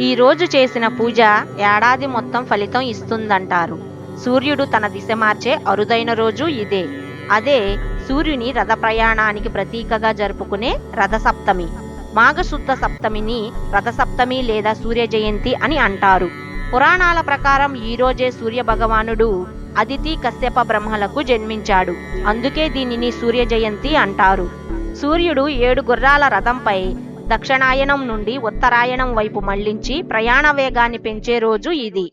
ఈరోజు చేసిన పూజ ఏడాది మొత్తం ఫలితం ఇస్తుందంటారు. సూర్యుడు తన దిశ మార్చే అరుదైన రోజు ఇదే. అదే సూర్యుని రథ ప్రయాణానికి ప్రతీకగా జరుపుకునే రథసప్తమి. మాఘశుద్ధ సప్తమిని రథసప్తమి లేదా సూర్య జయంతి అని అంటారు. పురాణాల ప్రకారం ఈరోజే సూర్య భగవానుడు అదితి కశ్యప బ్రహ్మలకు జన్మించాడు. అందుకే దీనిని సూర్య జయంతి అంటారు. సూర్యుడు ఏడు గుర్రాల రథంపై దక్షిణాయనం నుండి ఉత్తరాయణం వైపు మళ్ళించి ప్రయాణ వేగాన్ని పెంచే రోజు ఇది.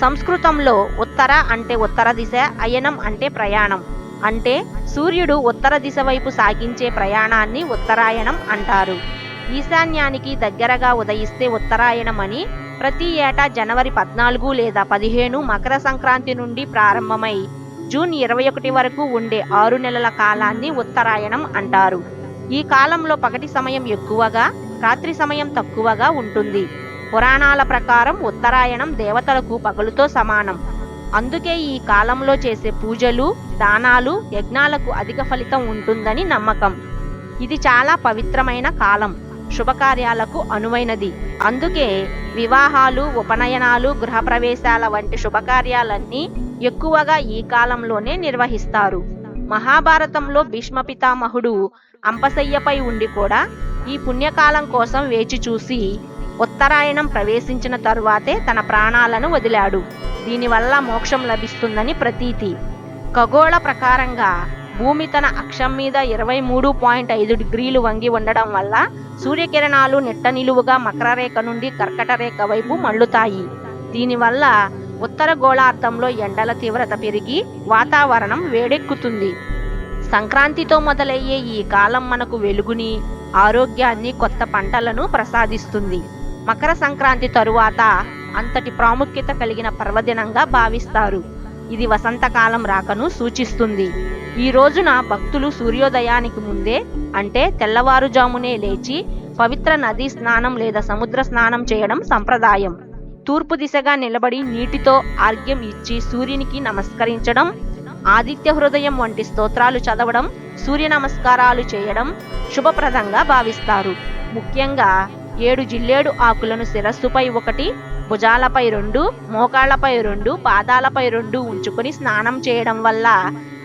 సంస్కృతంలో ఉత్తర అంటే ఉత్తర దిశ అయనం అంటే ప్రయాణం. అంటే సూర్యుడు ఉత్తర దిశ వైపు సాగించే ప్రయాణాన్ని ఉత్తరాయణం అంటారు. ఈశాన్యానికి దగ్గరగా ఉదయిస్తే ఉత్తరాయణం అని ప్రతి ఏటా జనవరి పద్నాలుగు లేదా పదిహేను మకర సంక్రాంతి నుండి ప్రారంభమై జూన్ ఇరవై ఒకటి వరకు ఉండే ఆరు నెలల కాలాన్ని ఉత్తరాయణం అంటారు. ఈ కాలంలో పగటి సమయం ఎక్కువగా రాత్రి సమయం తక్కువగా ఉంటుంది. పురాణాల ప్రకారం ఉత్తరాయణం దేవతలకు పగలుతో సమానం. అందుకే ఈ కాలంలో చేసే పూజలు దానాలు యజ్ఞాలకు అధిక ఫలితం ఉంటుందని నమ్మకం. ఇది చాలా పవిత్రమైన కాలం. శుభకార్యాలకు అనువైనది. అందుకే వివాహాలు ఉపనయనాలు గృహప్రవేశాల వంటి శుభకార్యాలన్నీ ఎక్కువగా ఈ కాలంలోనే నిర్వహిస్తారు. మహాభారతంలో భీష్మ పితామహుడు అంపశయ్యపై ఉండి కూడా ఈ పుణ్యకాలం కోసం వేచి చూసి ఉత్తరాయణం ప్రవేశించిన తరువాతే తన ప్రాణాలను వదిలాడు. దీనివల్ల మోక్షం లభిస్తుందని ప్రతీతి. ఖగోళ ప్రకారంగా భూమి తన అక్షం మీద ఇరవై మూడు పాయింట్ ఐదు డిగ్రీలు వంగి ఉండడం వల్ల సూర్యకిరణాలు నిట్ట నిలువుగా మకర రేఖ నుండి కర్కట రేఖ వైపు మళ్ళుతాయి. దీనివల్ల ఉత్తర గోళార్ధంలో ఎండల తీవ్రత పెరిగి వాతావరణం వేడెక్కుతుంది. సంక్రాంతితో మొదలయ్యే ఈ కాలం మనకు వెలుగుని ఆరోగ్యాన్ని కొత్త పంటలను ప్రసాదిస్తుంది. మకర సంక్రాంతి తరువాత అంతటి ప్రాముఖ్యత కలిగిన పర్వదినంగా భావిస్తారు. ఇది వసంతకాలం రాకను సూచిస్తుంది. ఈ రోజున భక్తులు సూర్యోదయానికి ముందే అంటే తెల్లవారుజామునే లేచి పవిత్ర నదీ స్నానం లేదా సముద్ర స్నానం చేయడం సంప్రదాయం. తూర్పు దిశగా నిలబడి నీటితో ఆర్ఘ్యం ఇచ్చి సూర్యునికి నమస్కరించడం ఆదిత్య హృదయం వంటి స్తోత్రాలు చదవడం సూర్య నమస్కారాలు చేయడం శుభప్రదంగా భావిస్తారు. ముఖ్యంగా ఏడు జిల్లేడు ఆకులను శిరస్సుపై ఒకటి భుజాలపై రెండు మోకాళ్ళపై రెండు పాదాలపై రెండు ఉంచుకుని స్నానం చేయడం వల్ల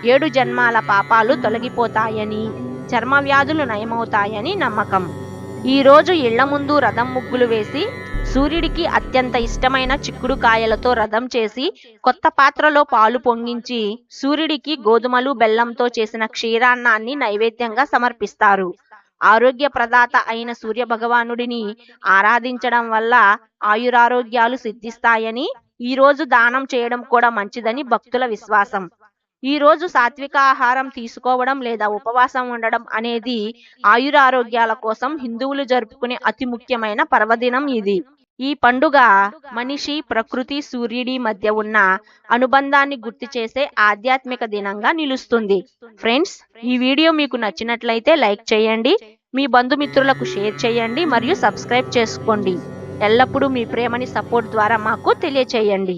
ఏడు జన్మాల పాపాలు తొలగిపోతాయని చర్మ వ్యాధులు నయమవుతాయని నమ్మకం. ఈరోజు ఇళ్ళ ముందు రథం ముగ్గులు వేసి సూర్యుడికి అత్యంత ఇష్టమైన చిక్కుడు కాయలతో రథం చేసి కొత్త పాత్రలో పాలు పొంగించి సూర్యుడికి గోధుమలు బెల్లంతో చేసిన క్షీరాన్నాన్ని నైవేద్యంగా సమర్పిస్తారు. ఆరోగ్య ప్రదాత అయిన సూర్య భగవానుడిని ఆరాధించడం వల్ల ఆయురారోగ్యాలు సిద్ధిస్తాయని ఈ రోజు దానం చేయడం కూడా మంచిదని భక్తుల విశ్వాసం. ఈ రోజు సాత్విక ఆహారం తీసుకోవడం లేదా ఉపవాసం ఉండడం అనేది ఆయురారోగ్యాల కోసం హిందువులు జరుపుకునే అతి ముఖ్యమైన పర్వదినం ఇది. ఈ పండుగ మనిషి ప్రకృతి సూర్యుడి మధ్య ఉన్న అనుబంధాన్ని గుర్తు చేసే ఆధ్యాత్మిక దినంగా నిలుస్తుంది. ఫ్రెండ్స్ ఈ వీడియో మీకు నచ్చినట్లయితే లైక్ చేయండి మీ బంధుమిత్రులకు షేర్ చేయండి మరియు సబ్స్క్రైబ్ చేసుకోండి. ఎల్లప్పుడూ మీ ప్రేమని సపోర్ట్ ద్వారా మాకు తెలియచేయండి.